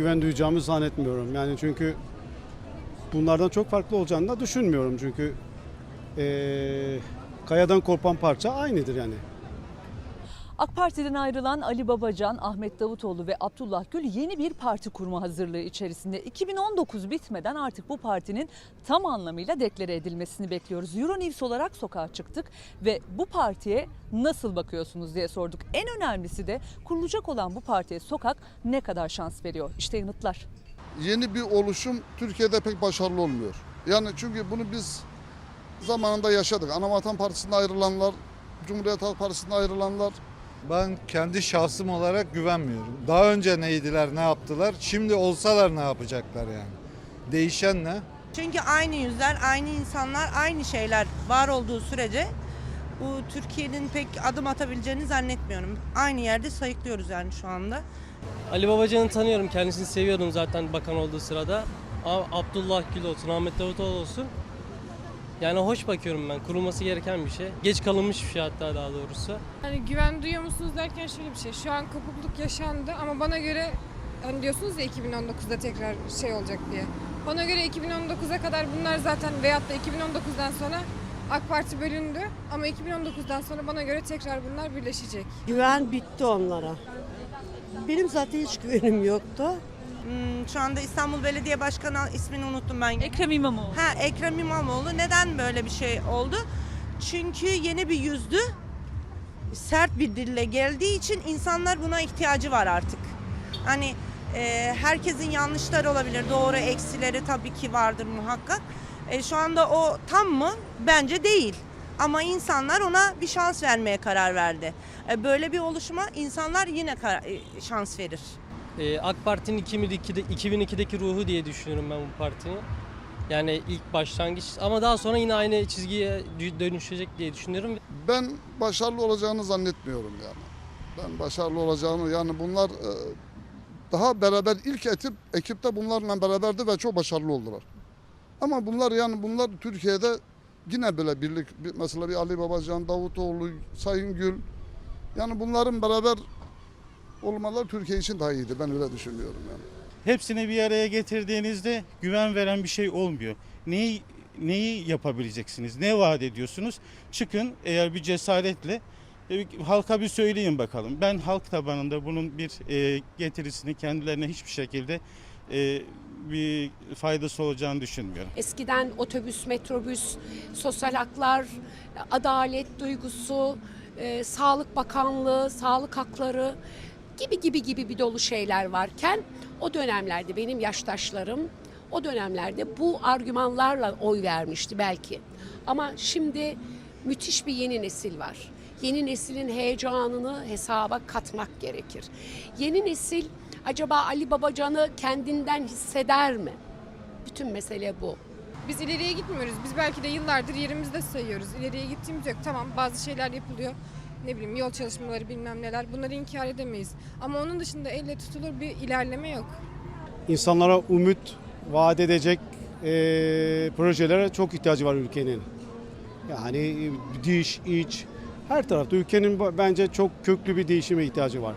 güven duyacağımı zannetmiyorum. Yani çünkü bunlardan çok farklı olacağını da düşünmüyorum. Çünkü eee, kayadan kopan parça aynıdır yani. AK Parti'den ayrılan Ali Babacan, Ahmet Davutoğlu ve Abdullah Gül yeni bir parti kurma hazırlığı içerisinde. 2019 bitmeden artık bu partinin tam anlamıyla deklare edilmesini bekliyoruz. Euronews olarak sokağa çıktık ve bu partiye nasıl bakıyorsunuz diye sorduk. En önemlisi de kurulacak olan bu partiye sokak ne kadar şans veriyor? İşte yanıtlar. yeni bir oluşum Türkiye'de pek başarılı olmuyor. Yani çünkü bunu biz zamanında yaşadık. Anavatan Partisi'nde ayrılanlar, Cumhuriyet Halk Partisi'nde ayrılanlar. Ben kendi şahsım olarak güvenmiyorum. Daha önce neydiler, ne yaptılar? Şimdi olsalar ne yapacaklar yani? Değişen ne? Çünkü aynı yüzler, aynı insanlar, aynı şeyler var olduğu sürece bu Türkiye'nin pek adım atabileceğini zannetmiyorum. Aynı yerde sayıklıyoruz yani şu anda. Ali Babacan'ı tanıyorum. Kendisini seviyordum zaten bakan olduğu sırada. Abdullah Gül olsun, Ahmet Davutoğlu olsun. Yani hoş bakıyorum ben. Kurulması gereken bir şey. Geç kalınmış bir şey hatta daha doğrusu. Yani güven duyuyor musunuz derken şöyle bir şey. Şu an kopukluk yaşandı ama bana göre hani diyorsunuz ya 2019'da tekrar şey olacak diye. Bana göre 2019'a kadar bunlar zaten veyahut da 2019'dan sonra AK Parti bölündü ama 2019'dan sonra bana göre tekrar bunlar birleşecek. Güven bitti onlara. Benim zaten hiç güvenim yoktu. Hmm, şu anda İstanbul Belediye Başkanı ismini unuttum ben. Ekrem İmamoğlu. Ha Ekrem İmamoğlu neden böyle bir şey oldu? Çünkü yeni bir yüzdü. Sert bir dille geldiği için insanlar buna ihtiyacı var artık. Hani e, herkesin yanlışları olabilir. Doğru eksileri tabii ki vardır muhakkak. E, şu anda o tam mı? Bence değil. Ama insanlar ona bir şans vermeye karar verdi. E, böyle bir oluşuma insanlar yine e, şans verir. Ee, AK Parti'nin 2002'de, 2002'deki ruhu diye düşünüyorum ben bu partinin. Yani ilk başlangıç ama daha sonra yine aynı çizgiye dö- dönüşecek diye düşünüyorum. Ben başarılı olacağını zannetmiyorum yani. Ben başarılı olacağını yani bunlar e, daha beraber ilk ekip ekipte bunlarla beraberdi ve çok başarılı oldular. Ama bunlar yani bunlar Türkiye'de yine böyle birlik bir- mesela bir Ali Babacan, Davutoğlu, Sayın Gül yani bunların beraber olmaları Türkiye için daha iyiydi. Ben öyle düşünüyorum yani. hepsini bir araya getirdiğinizde güven veren bir şey olmuyor. Neyi neyi yapabileceksiniz? Ne vaat ediyorsunuz? Çıkın eğer bir cesaretle e, halka bir söyleyin bakalım. Ben halk tabanında bunun bir e, getirisini kendilerine hiçbir şekilde e, bir faydası olacağını düşünmüyorum. Eskiden otobüs, metrobüs, sosyal haklar, adalet duygusu, e, Sağlık Bakanlığı, sağlık hakları gibi gibi gibi bir dolu şeyler varken o dönemlerde benim yaştaşlarım o dönemlerde bu argümanlarla oy vermişti belki. Ama şimdi müthiş bir yeni nesil var. Yeni neslin heyecanını hesaba katmak gerekir. Yeni nesil acaba Ali Babacan'ı kendinden hisseder mi? Bütün mesele bu. Biz ileriye gitmiyoruz. Biz belki de yıllardır yerimizde sayıyoruz. İleriye gittiğimiz yok. Tamam bazı şeyler yapılıyor. Ne bileyim yol çalışmaları bilmem neler. Bunları inkar edemeyiz. Ama onun dışında elle tutulur bir ilerleme yok. İnsanlara umut vaat edecek eee, projelere çok ihtiyacı var ülkenin. Yani dış, iç, her tarafta ülkenin bence çok köklü bir değişime ihtiyacı var.